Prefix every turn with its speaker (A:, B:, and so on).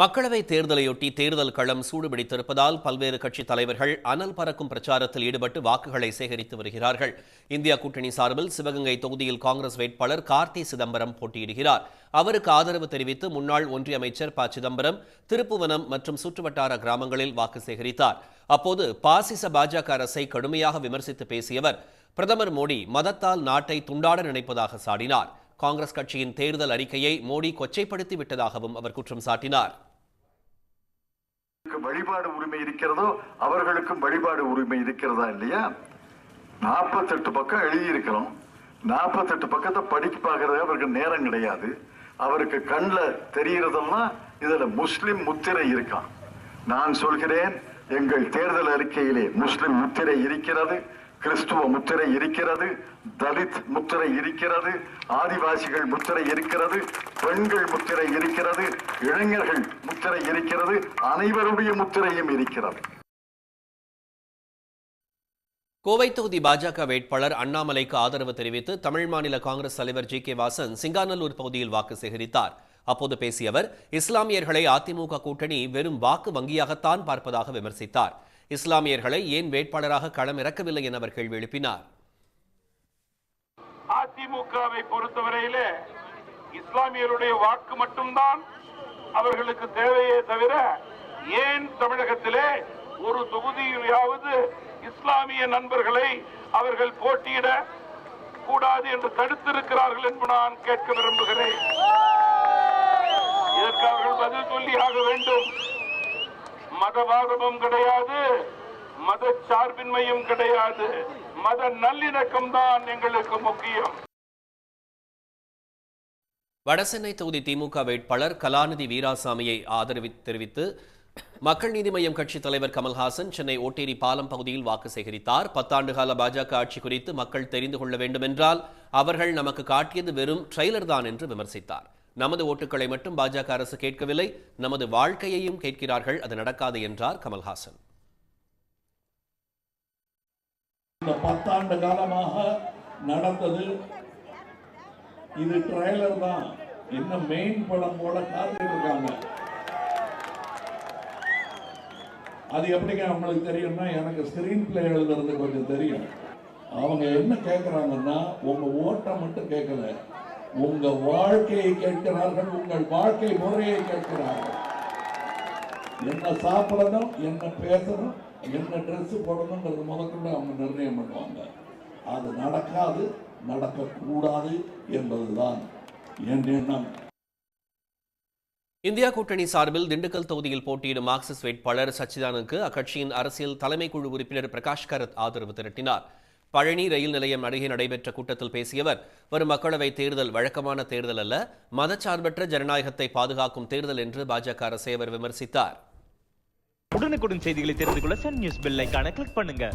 A: மக்களவை தேர்தலையொட்டி தேர்தல் களம் சூடுபிடித்திருப்பதால் பல்வேறு கட்சித் தலைவர்கள் அனல் பறக்கும் பிரச்சாரத்தில் ஈடுபட்டு வாக்குகளை சேகரித்து வருகிறார்கள். இந்தியா கூட்டணி சார்பில் சிவகங்கை தொகுதியில் காங்கிரஸ் வேட்பாளர் கார்த்தி சிதம்பரம் போட்டியிடுகிறார். அவருக்கு ஆதரவு தெரிவித்து முன்னாள் ஒன்றிய அமைச்சர் ப. சிதம்பரம் திருப்புவனம் மற்றும் சுற்றுவட்டார கிராமங்களில் வாக்கு சேகரித்தார். அப்போது பாசிச பாஜக அரசை கடுமையாக விமர்சித்து பேசியவர் பிரதமர் மோடி மதத்தால் நாட்டை துண்டாட நினைப்பதாக சாடினார். காங்கிரஸ் கட்சியின் தேர்தல் அறிக்கையை மோடி கொச்சைப்படுத்தி விட்டதாகவும் அவர் குற்றம் சாட்டினார்.
B: வழிபாடு உரிமை இருக்கிறதோ அவர்களுக்கும் வழிபாடு உரிமை இருக்கிறதா இல்லையா? நாற்பத்தெட்டு பக்கம் எழுதியிருக்கிறோம். நாற்பத்தெட்டு பக்கத்தை படிக்க பார்க்கறது அவருக்கு நேரம் கிடையாது. அவருக்கு கண்ணில் தெரிகிறதெல்லாம் இதில் முஸ்லிம் முத்திரை இருக்கான் நான் சொல்கிறேன் எங்கள் தேர்தல் அறிக்கையிலே முஸ்லிம் முத்திரை இருக்கிறது. கிறிஸ்துவ முத்திரை இருக்கிறது தலித் முத்திரை இருக்கிறது ஆதிவாசிகள் முத்திரை இருக்கிறது பெண்கள் முத்திரை இருக்கிறது இளைஞர்கள் முத்திரை இருக்கிறது அனைவருடைய முத்திரையும் இருக்கிறது.
A: கோவை தொகுதி பாஜக வேட்பாளர் அண்ணாமலைக்கு ஆதரவு தெரிவித்து தமிழ் மாநில காங்கிரஸ் தலைவர் ஜி கே வாசன் சிங்காநல்லூர் பகுதியில் வாக்கு சேகரித்தார். அப்போது பேசிய அவர் இஸ்லாமியர்களை அதிமுக கூட்டணி வெறும் வாக்கு வங்கியாகத்தான் பார்ப்பதாக விமர்சித்தார். இஸ்லாமியர்களை ஏன் வேட்பாளராக களம் இறக்கவில்லை என அவர் கேள்வி எழுப்பினார்.
C: அதிமுகவை பொறுத்தவரையிலே இஸ்லாமியருடைய வாக்கு மட்டும்தான் அவர்களுக்கு தேவையே தவிர ஏன் தமிழகத்திலே ஒரு தொகுதியிலாவது இஸ்லாமிய நண்பர்களை அவர்கள் போட்டியிட கூடாது என்று தடுத்திருக்கிறார்கள் என்று நான் கேட்க விரும்புகிறேன். இதற்கு அவர்கள் பதில் சொல்லி ஆக வேண்டும். மதவாதமும் கிடையாது மத சார்பின்மையும் கிடையாது. மத நல்லிணக்கம் தான் எங்களுக்கு முக்கியம்.
A: வடசென்னை தொகுதி திமுக வேட்பாளர் கலாநிதி வீராசாமியை ஆதரவு தெரிவித்து மக்கள் நீதி மய்யம் கட்சித் தலைவர் கமல்ஹாசன் சென்னை ஓட்டேரி பாலம் பகுதியில் வாக்கு சேகரித்தார். பத்தாண்டு கால பாஜக ஆட்சி குறித்து மக்கள் தெரிந்து கொள்ள வேண்டும் என்றால் அவர்கள் நமக்கு காட்டியது வெறும் ட்ரெய்லர் தான் என்று விமர்சித்தார். நமது ஓட்டுகளை மட்டும் பாஜக அரசு கேட்கவில்லை நமது வாழ்க்கையையும் கேட்கிறார்கள். அது நடக்காது என்றார் கமல்ஹாசன்.
D: இந்த பத்தாண்டு காலமாக நடந்தது இது ட்ரைலர் தான். இன்னும் மெயின் படம் போல காத்துட்டு இருக்காங்க அது எப்படிங்க அவங்களுக்கு தெரியும்னா எனக்கு ஸ்கிரீன் பிளே எழுதுறது கொஞ்சம் தெரியும். அவங்க என்ன கேட்குறாங்கன்னா உங்க ஓட்டை மட்டும் கேட்கல. உங்க வாழ்க்கையை கேட்கிறார்கள் உங்கள் வாழ்க்கை முறையை கேட்கிறார்கள். என்ன சாப்பிடணும் என்ன பேசணும் என்ன ட்ரெஸ் போடணுங்கிறது முதற்கொண்டு அவங்க நிர்ணயம் பண்ணுவாங்க. அது நடக்காது நடக்கக்கூடாது என்பதுதான் என் எண்ணம்.
A: இந்தியா கூட்டணி சார்பில் திண்டுக்கல் தொகுதியில் போட்டியிடும் மார்க்சிஸ்ட் வேட்பாளர் சச்சிதானுக்கு அக்கட்சியின் அரசியல் தலைமை குழு உறுப்பினர் பிரகாஷ் கரத் ஆதரவு திரட்டினார். பழனி ரயில் நிலையம் அருகே நடைபெற்ற கூட்டத்தில் பேசியவர் வரும் மக்களவை தேர்தல் வழக்கமான தேர்தல் அல்ல மதச்சார்பற்ற ஜனநாயகத்தை பாதுகாக்கும் தேர்தல் என்று பாஜக அரசை அவர் விமர்சித்தார்.
E: உடனுக்குடன் செய்திகளை தெரிந்து கொள்ள சன் நியூஸ் பெல் கிளிக் பண்ணுங்க.